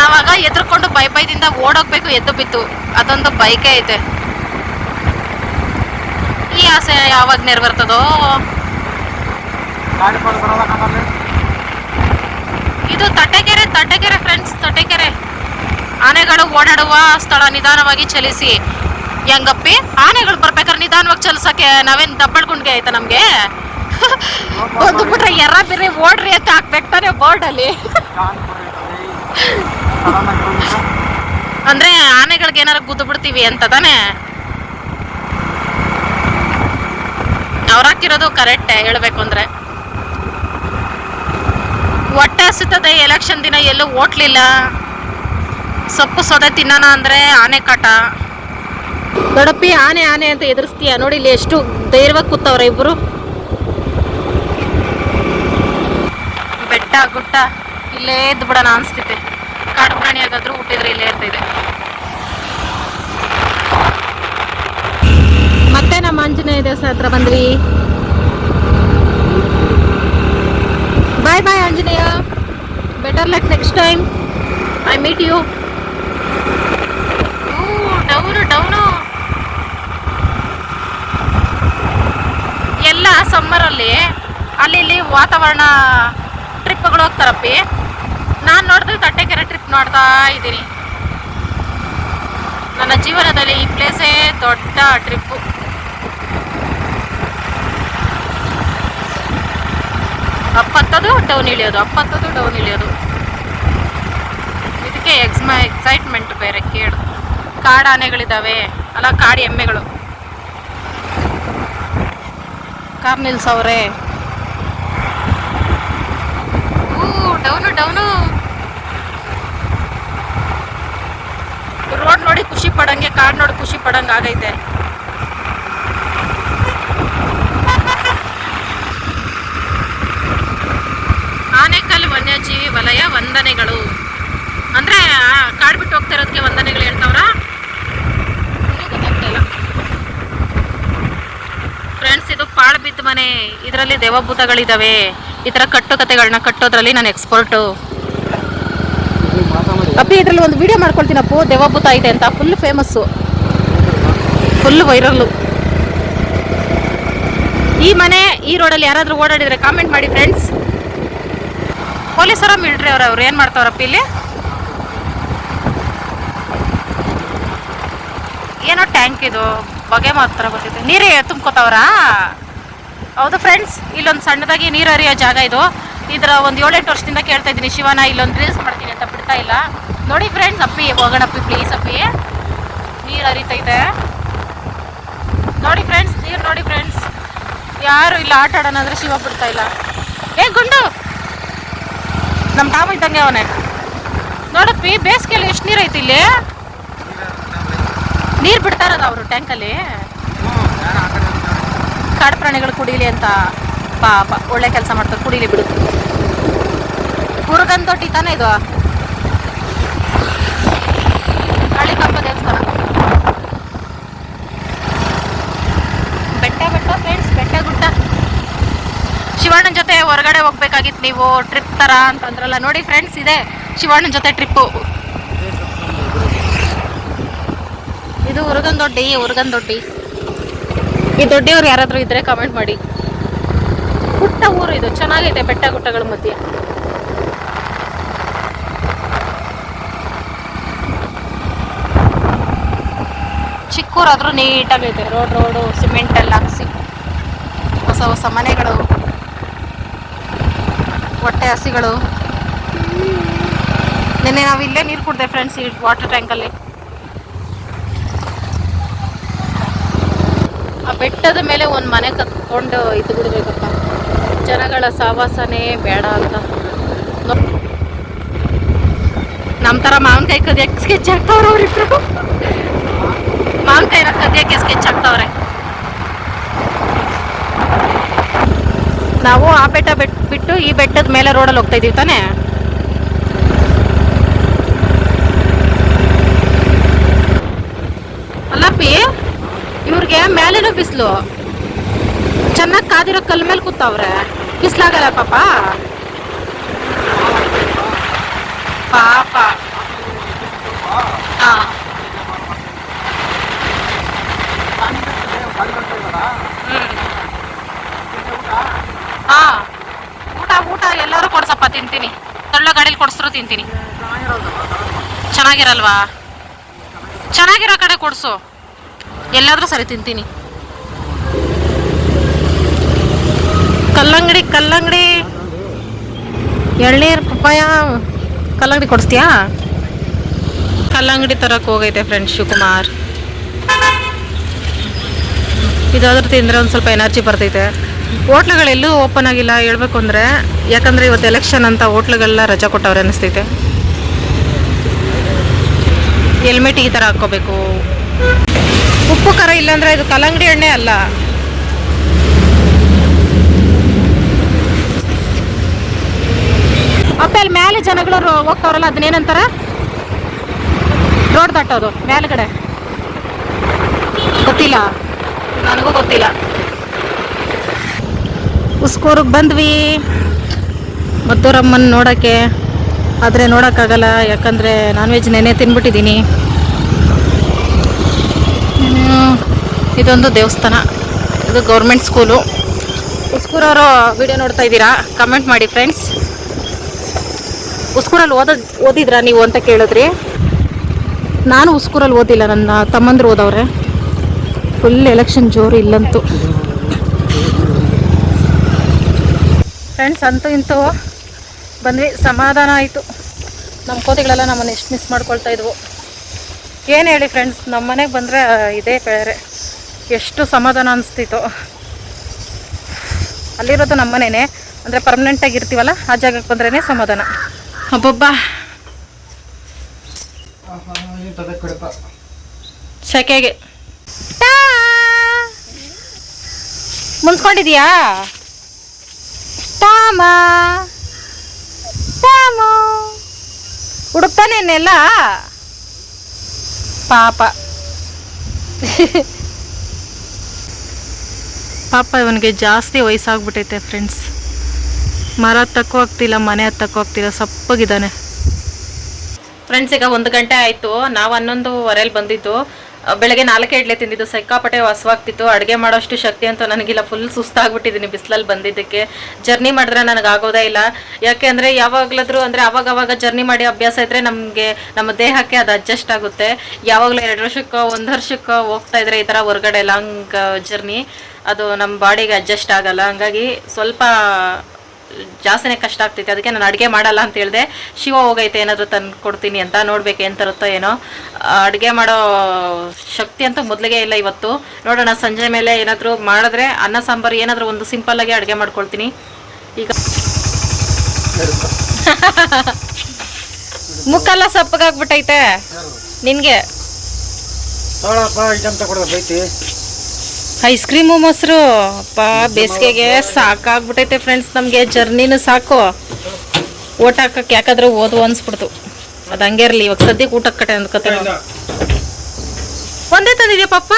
ನಾವಾಗ ಎದ್ರಕೊಂಡು ಬೈ ಬೈದಿಂದ ಓಡೋಗ್ಬೇಕು, ಎದ್ದು ಬಿತ್ತು ಅದೊಂದು ಬೈಕೇ ಐತೆ. ಈ ಆಸೆ ಯಾವಾಗ ನೆರವೇರ್ತದೋ ಗಾಡಿ ಕೊಡು ಬರೋದ ನಮ್ಮಲ್ಲಿ ಇದು ತಟ್ಟೆಕೆರೆ ತಟ್ಟೆಕೆರೆ ಫ್ರೆಂಡ್ಸ್ ತಟ್ಟೆಕೆರೆ ಆನೆಗಳು ಓಡಾಡುವ ಸ್ಥಳ ನಿಧಾನವಾಗಿ ಚಲಿಸಿ. ಹೆಂಗಪ್ಪಿ, ಆನೆಗಳು ಬರ್ಬೇಕಾದ್ರೆ ನಿಧಾನವಾಗಿ ಚಲಿಸಕ್ಕೆ ನಾವೇನ್ ದಬ್ಬಳ್ಕೊಂಡ್ಗೆ ಆಯ್ತಾ ನಮ್ಗೆ? ಒಂದು ಬಿಟ್ರೆ ಎರ ಬಿರ್ರಿ ಓಡ್ರಿ ಅಂತ ಹಾಕ್ಬೇಕು ತಾನೆ ಬೋರ್ಡ್ ಅಲ್ಲಿ. ಅಂದ್ರೆ ಆನೆಗಳಿಗೆ ಏನಾರ ಗುದ್ದು ಬಿಡ್ತೀವಿ ಅಂತ ತಾನೆ? ಅವ್ರು ಹಾಕಿರೋದು ಕರೆಕ್ಟೇ ಹೇಳ್ಬೇಕು ಅಂದ್ರೆ. ಹೊಟ್ಟೆ ಹಸುತ್ತದೆ ಎಲೆಕ್ಷನ್ ದಿನ ಎಲ್ಲೂ ಓಟ್ಲಿಲ್ಲ. ಸೊಪ್ಪು ಸೊದೆ ತಿನ್ನೋಣ ಅಂದ್ರೆ ಆನೆ ಕಾಟ. ದೊಡಪ್ಪಿ ಆನೆ ಆನೆ ಅಂತ ಎದುರಿಸ್ತೀಯ? ನೋಡಿ ಇಲ್ಲಿ ಎಷ್ಟು ಧೈರ್ಯವಾಗಿ ಕೂತವ್ರೆ ಇಬ್ಬರು ಬೆಟ್ಟ ಗುಟ್ಟ ಇಲ್ಲೇ ಇದ್ದು ಬಿಡೋಣ ಅನ್ಸ್ತೈತೆ ಕಾಡು ಪ್ರಾಣಿ ಆಗಾದ್ರೂ ಹುಟ್ಟಿದ್ರೆ ಇಲ್ಲೇ ಇರ್ತಿದೆ. ಮತ್ತೆ ನಮ್ಮ ಆಂಜನೇಯ ದೇವಸ್ಥಾನ ಹತ್ರ ಬಂದ್ವಿ. Bye bye Anjaneya better luck next time I meet you down down ಎಲ್ಲ ಸಮ್ಮರಲ್ಲಿ ಅಲ್ಲಿ ಇಲ್ಲಿ ವಾತಾವರಣ ಟ್ರಿಪ್ಗಳು ಹೋಗ್ತಾರಪ್ಪಿ. ನಾನು ನೋಡಿದ್ರೆ ತಟ್ಟೆಕೆರೆ ಟ್ರಿಪ್ ನೋಡ್ತಾ ಇದ್ದೀನಿ. ನನ್ನ ಜೀವನದಲ್ಲಿ ಈ ಪ್ಲೇಸೇ ದೊಡ್ಡ ಟ್ರಿಪ್ಪು ಅಪ್ಪತ್ತದು ಡೌನ್ ಇಳಿಯೋದು, ಅಪ್ಪತ್ತದು ಡೌನ್ ಇಳಿಯೋದು. ಇದಕ್ಕೆ ಎಕ್ಸ್ಮ ಎಕ್ಸೈಟ್ಮೆಂಟ್ ಬೇರೆ ಕೇಳು. ಕಾಡು ಆನೆಗಳಿದ್ದಾವೆ ಅಲ್ಲ ಕಾಡು ಎಮ್ಮೆಗಳು. ಕಾರ್ ನಿಲ್ಸವ್ರೆ ಡೌನು ಡೌನು ರೋಡ್ ನೋಡಿ ಖುಷಿ ಪಡಂಗೆ, ಕಾಡು ನೋಡಿ ಖುಷಿ ಪಡಂಗೆ ಆಗೈತೆ ವಂದನೆಗಳು. ಅಂದ್ರೆ ಕಾಡ್ ಬಿಟ್ಟು ಹೋಗ್ತಾ ಇರೋದಕ್ಕೆ ವಂದನೆಗಳು ಹೇಳ್ತಾವ್ರ? ಫ್ರೆಂಡ್ಸ್ ಇದು ಪಾಳು ಬಿದ್ದ ಮನೆ. ಇದರಲ್ಲಿ ದೇವಭೂತಗಳಿದಾವೆ. ಈ ಥರ ಕಟ್ಟು ಕತೆಗಳನ್ನ ಕಟ್ಟೋದ್ರಲ್ಲಿ ನಾನು ಎಕ್ಸ್ಪರ್ಟು ಅಪ್ಪಿ, ಇದರಲ್ಲಿ ಒಂದು ವಿಡಿಯೋ ಮಾಡ್ಕೊಳ್ತೀನಪ್ಪು. ದೇವಭೂತ ಇದೆ ಅಂತ. ಫುಲ್ ಫೇಮಸ್ಸು ಫುಲ್ ವೈರಲ್ಲು ಈ ಮನೆ, ಈ ರೋಡಲ್ಲಿ ಯಾರಾದರೂ ಓಡಾಡಿದರೆ ಕಾಮೆಂಟ್ ಮಾಡಿ ಫ್ರೆಂಡ್ಸ್ ಪೊಲೀಸರ ಮಿಲ್ಟ್ರಿ ಅವ್ರ, ಅವ್ರು ಏನು ಮಾಡ್ತಾವ್ರಪ್ಪ ಇಲ್ಲಿ? ಏನೋ ಟ್ಯಾಂಕ್ ಇದು, ಬಗೆ ಮಾತ್ರ ಗೊತ್ತಿದೆ. ನೀರೇ ತುಂಬ್ಕೋತಾವ್ರ? ಹೌದು ಫ್ರೆಂಡ್ಸ್ ಇಲ್ಲೊಂದು ಸಣ್ಣದಾಗಿ ನೀರು ಹರಿಯೋ ಜಾಗ ಇದು. ಇದರ ಒಂದು ಏಳೆಂಟು ವರ್ಷದಿಂದ ಕೇಳ್ತಾ ಇದ್ದೀನಿ, ಶಿವನ ಇಲ್ಲೊಂದು ರೀಲ್ಸ್ ಮಾಡ್ತೀನಿ ಅಂತ ಬಿಡ್ತಾ ಇಲ್ಲ. ನೋಡಿ ಫ್ರೆಂಡ್ಸ್ ಅಪ್ಪಿ ಹೋಗೋಣಪ್ಪಿ ಪ್ಲೀಸ್ ಅಪ್ಪಿ. ನೀರು ಹರಿತೈತೆ ನೋಡಿ ಫ್ರೆಂಡ್ಸ್ ನೀರು ನೋಡಿ ಫ್ರೆಂಡ್ಸ್ ಯಾರು ಇಲ್ಲ, ಆಟ ಆಡೋಣ ಅಂದರೆ ಶಿವ ಬಿಡ್ತಾ ಇಲ್ಲ. ಏ, ಗುಂಡು! ನಮ್ಮ ತಾಮ ಇದ್ದಂಗೆ ಅವನೇ. ನೋಡಪ್ಪಿ ಬೇಸಿಗೆಯಲ್ಲಿ ಎಷ್ಟು ನೀರು ಐತಿ ಇಲ್ಲಿ? ನೀರು ಬಿಡ್ತಾರದ ಅವರು ಟ್ಯಾಂಕಲ್ಲಿ? ಕಾಡು ಪ್ರಾಣಿಗಳು ಕುಡೀಲಿ ಅಂತ ಪಾಪ ಒಳ್ಳೆ ಕೆಲಸ ಮಾಡ್ತಾರೆ, ಕುಡೀಲಿ ಬಿಡು. ಹುರುಗನ್ ತೊಟ್ಟಿ ತಾನೇ ಇದು? ಹಳ್ಳಿ ಕಪ್ಪ ದೇವಸ್ಥಾನ ಬೆಟ್ಟ ಬೆಟ್ಟ ಫ್ರೆಂಡ್ಸ್ ಬೆಟ್ಟ ಗುಡ್ಡ ಶಿವಣ್ಣನ ಜೊತೆ ಹೊರಗಡೆ ಹೋಗ್ಬೇಕಾಗಿತ್ತು ನೀವು ಟ್ರಿಪ್ ತರ ಅಂತಂದ್ರಲ್ಲ ನೋಡಿ ಫ್ರೆಂಡ್ಸ್ ಇದೆ ಶಿವಣ್ಣನ ಜೊತೆ ಟ್ರಿಪ್ಪು ಇದು ಹುರುಗನ್ ದೊಡ್ಡಿ ಹುರುಗನ್ ದೊಡ್ಡಿ. ಈ ದೊಡ್ಡಿಯವ್ರು ಯಾರಾದರೂ ಇದ್ರೆ ಕಮೆಂಟ್ ಮಾಡಿ. ಪುಟ್ಟ ಊರು ಇದು, ಚೆನ್ನಾಗೈತೆ ಬೆಟ್ಟ ಗುಟ್ಟಗಳ ಮಧ್ಯೆ. ಚಿಕ್ಕೂರಾದ್ರೂ ನೀಟಾಗೈತೆ, ರೋಡ್, ರೋಡು ಸಿಮೆಂಟ್ ಎಲ್ಲ ಹಾಕ್ಸಿ. ಹೊಸ ಹೊಸ ಮನೆಗಳು. ಹೊಟ್ಟೆ ಹಸಿಗಳು. ನಿನ್ನೆ ನಾವು ಇಲ್ಲೇ ನೀರು ಕುಡ್ದೆ ಫ್ರೆಂಡ್ಸ್ ಈ ವಾಟರ್ ಟ್ಯಾಂಕಲ್ಲಿ ಆ ಬೆಟ್ಟದ ಮೇಲೆ ಒಂದು ಮನೆ ಕತ್ಕೊಂಡು ಇದು ಬಿಡಬೇಕಪ್ಪ. ಜನಗಳ ಸಹವಾಸನೇ ಬೇಡ ಅಂತ. ನಮ್ಮ ಥರ ಮಾವಿನಕಾಯಿ ಕದಿಯಕ್ಕೆ ಸ್ಕೆಚ್ ಹಾಕ್ತವ್ರೆ ಅವ್ರಿಬ್ರು. ಮಾವಿನಕಾಯಿ ಕದಿಯಕ್ಕೆ ಸ್ಕೆಚ್ ಹಾಕ್ತವ್ರೆ. ನಾವು ಆ ಬೆಟ್ಟ ಬೆಟ್ ಬಿಟ್ಟು ಈ ಬೆಟ್ಟದ ಮೇಲೆ ರೋಡಲ್ಲಿ ಹೋಗ್ತಾ ಇದೀವಿ ತಾನೇ? ಅಲ್ಲಪ್ಪಿ, ಇವ್ರಿಗೆ ಮೇಲೇನು ಬಿಸಿಲು. ಚೆನ್ನಾಗಿ ಕಾದಿರೋ ಕಲ್ ಮೇಲೆ ಕೂತವ್ರೆ. ಬಿಸಿಲಾಗಲ್ಲ ಪಾಪ. ಪಾಪ ಹಾ ಹಾ ಊಟ ಊಟ ಎಲ್ಲರೂ ಕೊಡ್ಸಪ್ಪ ತಿಂತೀನಿ. ಒಳ್ಳೆ ಗಾಡೀಲಿ ಕೊಡಿಸ್ರು ತಿಂತೀನಿ. ಚೆನ್ನಾಗಿರಲ್ವಾ? ಚೆನ್ನಾಗಿರೋ ಕಡೆ ಕೊಡಿಸು. ಎಲ್ಲಾದರೂ ಸರಿ ತಿಂತೀನಿ. ಕಲ್ಲಂಗಡಿ ಕಲ್ಲಂಗಡಿ. ಎಳ್ನೀರು, ಪಪ್ಪಾಯ, ಕಲ್ಲಂಗಡಿ ಕೊಡಿಸ್ತೀಯಾ? ಕಲ್ಲಂಗಡಿ ತರಕ್ಕೆ ಹೋಗೈತೆ ಫ್ರೆಂಡ್ ಶಿವಕುಮಾರ್. ಇದಾದ್ರೂ ತಿಂದರೆ ಒಂದು ಸ್ವಲ್ಪ ಎನರ್ಜಿ ಬರ್ತೈತೆ. ಹೋಟ್ಲುಗಳೆಲ್ಲೂ ಓಪನ್ ಆಗಿಲ್ಲ ಹೇಳ್ಬೇಕು ಅಂದರೆ ಯಾಕಂದರೆ ಇವತ್ತು ಎಲೆಕ್ಷನ್ ಅಂತ ಹೋಟ್ಲುಗಳೆಲ್ಲ ರಜಾ ಕೊಟ್ಟವ್ರೆ ಅನಿಸ್ತೈತೆ. ಹೆಲ್ಮೆಟ್ ಈ ಥರ ಹಾಕ್ಕೋಬೇಕು. ಉಪ್ಪು, ಖಾರ ಇಲ್ಲಾಂದ್ರೆ ಇದು ಕಲ್ಲಂಗಡಿ ಎಣ್ಣೆ ಅಲ್ಲ. ಅಪ್ಪ, ಅಲ್ಲಿ ಮೇಲೆ ಜನಗಳು ಹೋಗ್ತಾವ್ರಲ್ಲ ಅದನ್ನೇನಂತಾರ ರೋಡ್ ದಾಟೋದು, ಮೇಲ್ಗಡೆ. ಗೊತ್ತಿಲ್ಲ. ನನಗೂ ಗೊತ್ತಿಲ್ಲ. ಉಸ್ಕೂರಿಗೆ ಬಂದ್ವಿ. ಮದ್ದೂರಮ್ಮನ ನೋಡೋಕ್ಕೆ ಆದರೆ ನೋಡೋಕ್ಕಾಗಲ್ಲ, ಯಾಕಂದರೆ ನಾನ್ ವೆಜ್ ನೆನೆ ತಿನ್ಬಿಟ್ಟಿದ್ದೀನಿ ಇದೊಂದು ದೇವಸ್ಥಾನ. ಇದು ಗೌರ್ಮೆಂಟ್ ಸ್ಕೂಲು ಉಸ್ಕೂರವರು ವಿಡಿಯೋ ನೋಡ್ತಾ ಇದ್ದೀರಾ? ಕಮೆಂಟ್ ಮಾಡಿ ಫ್ರೆಂಡ್ಸ್ ಉಸ್ಕೂರಲ್ಲಿ ಓದ ಓದಿದ್ರಾ ನೀವು ಅಂತ ಕೇಳಿದ್ರಿ. ನಾನು ಉಸ್ಕೂರಲ್ಲಿ ಓದಿಲ್ಲ, ನನ್ನ ತಮ್ಮಂದ್ರು ಓದವ್ರೆ. ಫುಲ್ ಎಲೆಕ್ಷನ್ ಜೋರು ಇಲ್ಲಂತೂ. ಫ್ರೆಂಡ್ಸ್ ಅಂತೂ ಇಂತೂ ಬಂದ್ವಿ. ಸಮಾಧಾನ ಆಯಿತು. ನಮ್ಮ ಕೋತಿಗಳೆಲ್ಲ ನಮ್ಮನ್ನು ಎಷ್ಟು ಮಿಸ್ ಮಾಡ್ಕೊಳ್ತಾ ಇದ್ವು. ಏನು ಹೇಳಿ ಫ್ರೆಂಡ್ಸ್ ನಮ್ಮ ಮನೆಗೆ ಬಂದರೆ ಇದೇ ಬೇರೆ ಎಷ್ಟು ಸಮಾಧಾನ ಅನಿಸ್ತಿತ್ತು. ಅಲ್ಲಿರೋದು ನಮ್ಮ ಮನೆಯೇ ಅಂದರೆ ಪರ್ಮನೆಂಟಾಗಿ ಇರ್ತೀವಲ್ಲ ಆ ಜಾಗಕ್ಕೆ ಬಂದ್ರೇ ಸಮಾಧಾನ. ಅಬ್ಬಬ್ಬಾ. ಶಕೆಗೆ ಸೆಕೆಗೆ ಮುನ್ಸ್ಕೊಂಡಿದ್ಯಾ? ಟಾಮ! ಟಾಮು ಹುಡುಕ್ತಾನೆ ಎಲ್ಲ ಪಾಪ. ಪಾಪ ಇವನಿಗೆ ಜಾಸ್ತಿ ವಯಸ್ಸಾಗ್ಬಿಟ್ಟೈತೆ ಫ್ರೆಂಡ್ಸ್ ಮರ ಹತ್ತಕ್ಕೂ ಆಗ್ತಿಲ್ಲ ಮನೆ ಹತ್ತಕ್ಕೂ ಆಗ್ತಿಲ್ಲ ಸಪ್ಪಗಿದ್ದಾನೆ. ಫ್ರೆಂಡ್ಸ್ ಈಗ ಒಂದು ಗಂಟೆ ಆಯಿತು. ನಾವು ಹನ್ನೊಂದುವರೆಯಲ್ಲಿ ಬಂದಿದ್ದು. ಬೆಳಗ್ಗೆ ನಾಲ್ಕೇ ಇಡ್ಲೆ ತಿಂದಿದ್ದು. ಸಿಕ್ಕಾಪಟ್ಟೆ ವಾಸವಾಗ್ತಿತ್ತು ಅಡುಗೆ ಮಾಡೋಷ್ಟು ಶಕ್ತಿ ಅಂತೂ ನನಗಿಲ್ಲ. ಫುಲ್ ಸುಸ್ತಾಗ್ಬಿಟ್ಟಿದ್ದೀನಿ ಬಿಸಿಲಲ್ಲಿ ಬಂದಿದ್ದಕ್ಕೆ. ಜರ್ನಿ ಮಾಡಿದ್ರೆ ನನಗೆ ಆಗೋದೇ ಇಲ್ಲ. ಯಾಕೆ ಅಂದರೆ ಯಾವಾಗಲಾದ್ರೂ ಅಂದರೆ ಆವಾಗವಾಗ ಜರ್ನಿ ಮಾಡಿ ಅಭ್ಯಾಸ ಇದ್ದರೆ ನಮಗೆ, ನಮ್ಮ ದೇಹಕ್ಕೆ ಅದು ಅಡ್ಜಸ್ಟ್ ಆಗುತ್ತೆ. ಯಾವಾಗಲೂ ಎರಡು ವರ್ಷಕ್ಕೋ, ಒಂದು ವರ್ಷಕ್ಕೋ ಹೋಗ್ತಾ ಇದ್ರೆ ಈ ಥರ ಹೊರಗಡೆ ಲಾಂಗ್ ಜರ್ನಿ ಅದು ನಮ್ಮ ಬಾಡಿಗೆ ಅಡ್ಜಸ್ಟ್ ಆಗಲ್ಲ. ಹಂಗಾಗಿ ಸ್ವಲ್ಪ ಜಾಸ್ತಿನೇ ಕಷ್ಟ ಆಗ್ತೈತೆ. ಅದಕ್ಕೆ ನಾನು ಅಡುಗೆ ಮಾಡಲ್ಲ ಅಂತ ಹೇಳಿದೆ. ಶಿವ ಹೋಗೈತೆ, ಏನಾದರೂ ತಂದು ಕೊಡ್ತೀನಿ ಅಂತ ನೋಡ್ಬೇಕು ಏನು ತರುತ್ತೋ ಏನೋ. ಅಡುಗೆ ಮಾಡೋ ಶಕ್ತಿ ಅಂತ ಮೊದಲಿಗೆ ಇಲ್ಲ ಇವತ್ತು. ನೋಡೋಣ, ಸಂಜೆ ಮೇಲೆ ಏನಾದರೂ ಮಾಡಿದ್ರೆ ಅನ್ನ, ಸಾಂಬಾರು ಏನಾದರೂ ಒಂದು ಸಿಂಪಲ್ಲಾಗಿ ಅಡುಗೆ ಮಾಡ್ಕೊಳ್ತೀನಿ. ಈಗ ಮುಖಲ್ಲ ಸಪ್ಪಗಾಗ್ಬಿಟ್ಟೈತೆ. ನಿನಗೆ? ಐಸ್ ಕ್ರೀಮು ಮೊಸರು. ಅಪ್ಪ ಬೇಸಿಗೆಗೆ ಸಾಕಾಗ್ಬಿಟೈತೆ ಫ್ರೆಂಡ್ಸ್ ನಮಗೆ ಜರ್ನಿನೂ ಸಾಕು. ಊಟ ಹಾಕಕ್ಕೆ ಯಾಕಾದ್ರೂ ಓದು ಅನ್ಸ್ಬಿಡ್ತು. ಅದು ಹಂಗೆ ಇರಲಿ ಇವಾಗ ಸದ್ಯಕ್ಕೆ ಊಟ ಕಟ್ಟೆ ಅಂದ್ಕೊತ ಒಂದೇ ತಂದಿದ್ಯಾ ಪಪ್ಪ?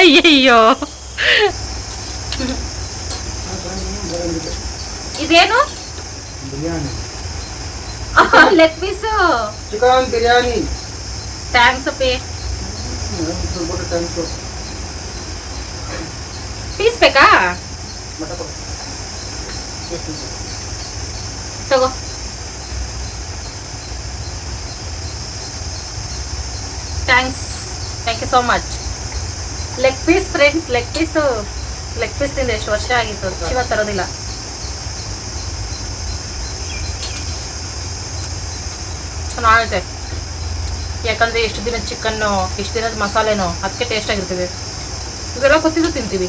ಅಯ್ಯಯ್ಯೋ. ಇದೇನು? Biryani leg piece chicken biryani. Thanks ಅಪ್ಪಿ. ಪೀಸ್ ಬೇಕಾ ತಗೋ thanks thank you so much leg piece friend leg piece leg piece ತಿಂದು. ಎಷ್ಟು ವರ್ಷ ಆಗಿತ್ತು? ಶಿವ ತರೋದಿಲ್ಲ. ಚೆನ್ನಾಗಿದೆ ಯಾಕಂದ್ರೆ ಎಷ್ಟು ದಿನದ ಚಿಕನ್ನು ಎಷ್ಟು ದಿನದ ಮಸಾಲೆನೋ ಅದಕ್ಕೆ ಟೇಸ್ಟ್ ಆಗಿರ್ತದೆ. ಇವೆಲ್ಲ ಕೊತ್ತಿದ್ದು ತಿಂತೀವಿ.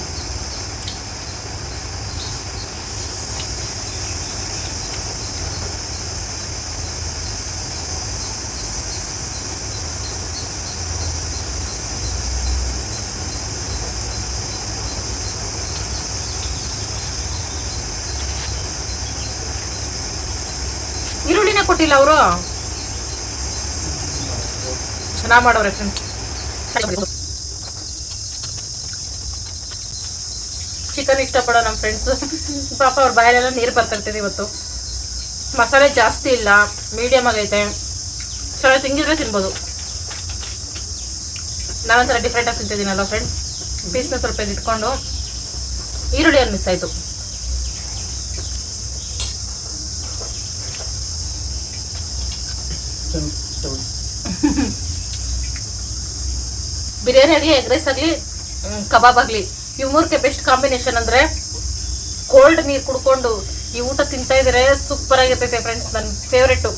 ಕೊಟ್ಟಿಲ್ಲ ಅವರು. ಚೆನ್ನಾಗಿ ಮಾಡೋರೆ ಫ್ರೆಂಡ್ಸ್ ಚಿಕನ್ ಇಷ್ಟಪಡೋ ನಮ್ಮ ಫ್ರೆಂಡ್ಸ್ ಪಾಪ ಅವ್ರ ಬಾಯಲ್ಲೆಲ್ಲ ನೀರು ಬರ್ತಿರ್ತದೆ ಇವತ್ತು. ಮಸಾಲೆ ಜಾಸ್ತಿ ಇಲ್ಲ ಮೀಡಿಯಮ್ ಆಗೈತೆ. ಸ್ವಲ್ಪ ತಿಂಗಿದ್ರೆ ತಿನ್ಬೋದು. ನಾನೊಂಥರ ಡಿಫ್ರೆಂಟಾಗಿ ತಿಂತಿದ್ದೀನಲ್ಲ ಫ್ರೆಂಡ್ಸ್ ಪೀಸ್ನ ಸ್ವಲ್ಪ ಇಟ್ಕೊಂಡು ಈರುಳ್ಳಿ ಮಿಸ್ ಆಯಿತು. ಬಿರಿಯಾನಿ ಆಗಲಿ ಎಗ್ ರೈಸ್ ಆಗಲಿ ಕಬಾಬ್ ಆಗಲಿ, ಇವು ಮೂರಕ್ಕೆ ಬೆಸ್ಟ್ ಕಾಂಬಿನೇಷನ್ ಅಂದರೆ ಕೋಲ್ಡ್ ನೀರು ಕುಡ್ಕೊಂಡು ಈ ಊಟ ತಿಂತಾ ಇದ್ರೆ ಸೂಪರ್ ಆಗಿರ್ತೈತೆ ಫ್ರೆಂಡ್ಸ್ ನನ್ನ ಫೇವ್ರೇಟು